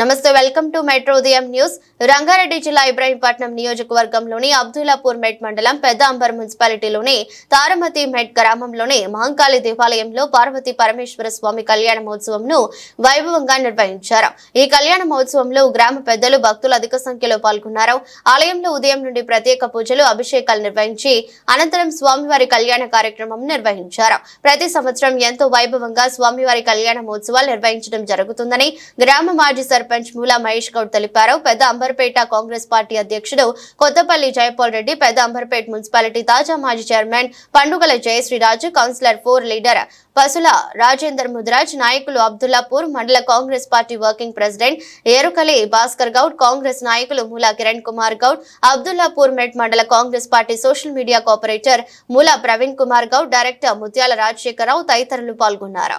నమస్తే welcome to metro ఉదయం news. Rangareddy జిల్లా ఇబ్రాహీంపట్నం నియోజకవర్గంలోని అబ్దుల్లాపూర్ మెట్ మండలం పెద్ద అంబర్ మున్సిపాలిటీలోని తారమతి మెట్ గ్రామంలోని మహంకాళి దేవాలయంలో పార్వతి పరమేశ్వర స్వామి కళ్యాణ మహోత్సవంను వైభవంగా నిర్వహించారు. ఈ కళ్యాణ మహోత్సవంలో గ్రామ పెద్దలు భక్తులు అధిక సంఖ్యలో పాల్గొన్నారు. ఆలయంలో ఉదయం నుండి ప్రత్యేక పూజలు అభిషేకాలు నిర్వహించి అనంతరం స్వామివారి కళ్యాణ కార్యక్రమం నిర్వహించారు. ప్రతి సంవత్సరం ఎంతో వైభవంగా స్వామివారి కళ్యాణ మహోత్సవాలు నిర్వహించడం జరుగుతుందని గ్రామ మాజీ సర్పంచ్ మూలా మహేష్ గౌడ్ తెలిపారు. పెద్ద అంబర్పేట కాంగ్రెస్ పార్టీ అధ్యక్షుడు కొత్తపల్లి జయపాల్ రెడ్డి పెద్ద అంబర్పేట మున్సిపాలిటీ తాజా మాజీ chairman Pandugala Jayasriraju councillor floor leader Pasula Rajender Mudiraj నాయకులు అబ్దుల్లాపూర్ మండల Congress party working president Erukali Bhaskar Goud Congress నాయకులు మూలా కిరణ్ కుమార్ గౌడ్ అబ్దుల్లాపూర్ మెట్ మండల Congress party social media cooperator Moola Praveen Kumar Goud director ముత్యాల రాజశేఖరరావు తదితరులు పాల్గొన్నారు.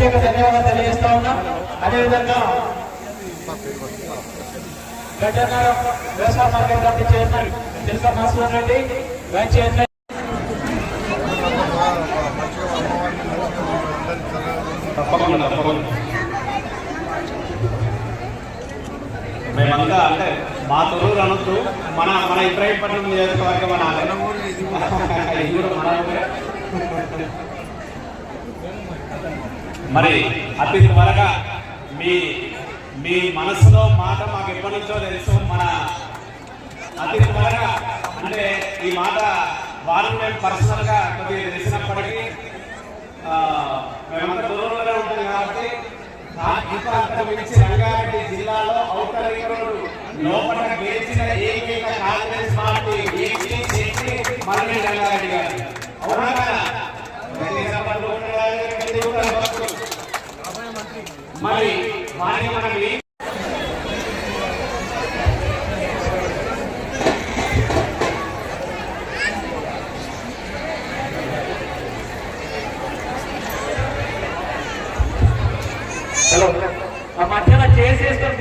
ప్రత్యేక ధన్యవాదాలు తెలియజేస్తా ఉన్నా. అదేవిధంగా గడ్డన్నర వ్యవసాయ మార్కెట్ కమిటీ చైర్మన్ తెలుసా మాస్టర్ రెడ్డి వైస్ చైర్మన్ మేమంతా అంటే మా తొలూరు అనొద్దు మన మన ఇబ్రాహీంపట్నం నియోజకవర్గం అనాలి ఇది కూడా మన ఊరే. మరి అతి త్వరగా మీ మీ మనసులో మాట మాకు ఎప్పటి నుంచో తెలుసు. మన అతి త్వరగా అంటే ఈ మాట వారు మేము పర్సనల్గా కొద్దిగా తెలిసినప్పటికీ మేమంత మేమంతా దూరంలోనే ఉంటుంది కాబట్టి ఆ మించి రంగారెడ్డి జిల్లాలో ఔటర్ లోపల గెలిచిన ఏకైక కాంగ్రెస్ పార్టీ ఏకీ శక్తి రంగారెడ్డి గారు? అవునా మరి వారిని మనం ఏం మధ్యలో చేసేసుకొని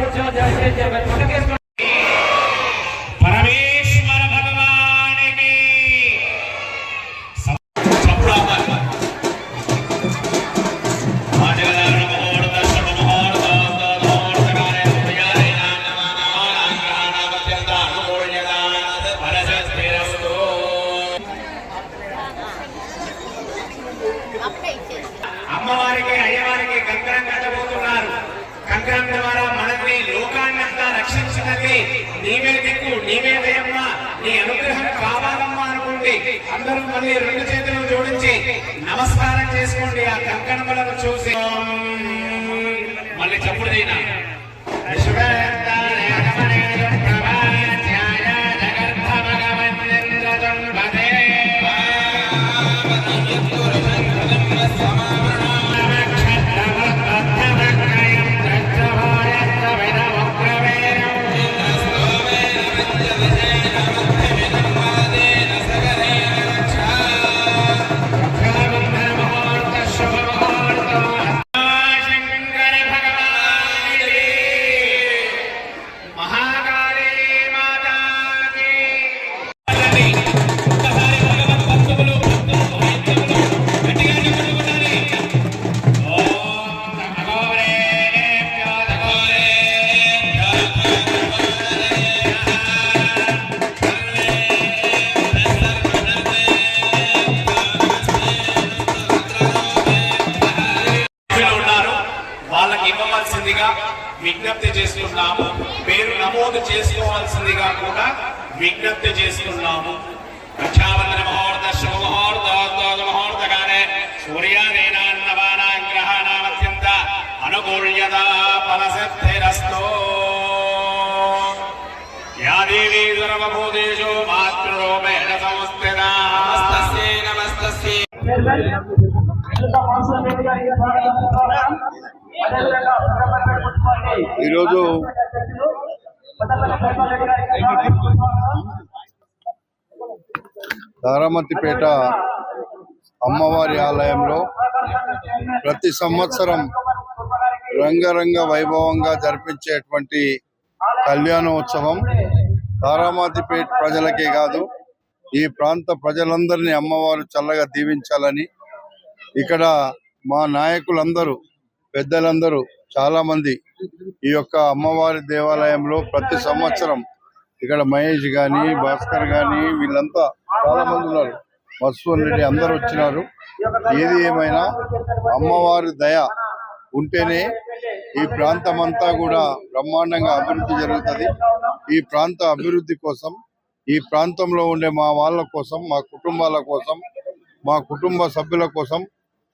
అందరూ మళ్ళీ రెండు చేతులు జోడించి నమస్కారం చేసుకోండి ఆ కంకణములను చూసి. మళ్ళీ మళ్ళీ చప్పుడు విజ్ఞప్తి చేస్తున్నాము. రక్షాబంధన ముహూర్త శుభ ముహూర్త ముహూర్తకాలే సూర్యాదీనాన్నవానాం గ్రహాణామత్యంత అనుకూల్యత ఫలసిద్ధిరస్తో. యా దేవీ సర్వభూతేషు మాతృరూపేణ సంస్థితా నమస్తస్యై నమస్తస్యై. ఈరోజు తారామతిపేట అమ్మవారి ఆలయంలో ప్రతి సంవత్సరం రంగరంగ వైభవంగా జరిపించేటువంటి కళ్యాణోత్సవం తారామతిపేట ప్రజలకే కాదు ఈ ప్రాంత ప్రజలందరినీ అమ్మవారు చల్లగా దీవించాలని ఇక్కడ మా నాయకులందరూ పెద్దలందరూ చాలా మంది ఈ యొక్క అమ్మవారి దేవాలయంలో ప్రతి సంవత్సరం ఇక్కడ మహేష్ కానీ భాస్కర్ కానీ వీళ్ళంతా చాలా మంది ఉన్నారు. మత్స్వన్ రెడ్డి అందరూ వచ్చినారు. ఏది ఏమైనా అమ్మవారి దయ ఉంటేనే ఈ ప్రాంతం అంతా కూడా బ్రహ్మాండంగా అభివృద్ధి జరుగుతుంది. ఈ ప్రాంత అభివృద్ధి కోసం ఈ ప్రాంతంలో ఉండే మా వాళ్ళ కోసం మా కుటుంబాల కోసం మా కుటుంబ సభ్యుల కోసం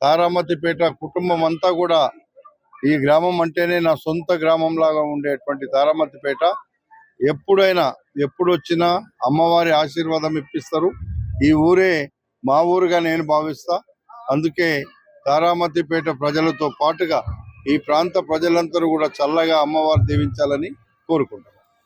తారామతిపేట కుటుంబం అంతా కూడా ఈ గ్రామం అంటేనే నా సొంత గ్రామం లాగా ఉండేటువంటి తారామతిపేట. ఎప్పుడైనా ఎప్పుడు వచ్చినా అమ్మవారి ఆశీర్వాదం ఇప్పిస్తారు. ఈ ఊరే మా ఊరుగా నేను భావిస్తా. అందుకే తారామతిపేట ప్రజలతో పాటుగా ఈ ప్రాంత ప్రజలందరూ కూడా చల్లగా అమ్మవారు దీవించాలని కోరుకుంటాను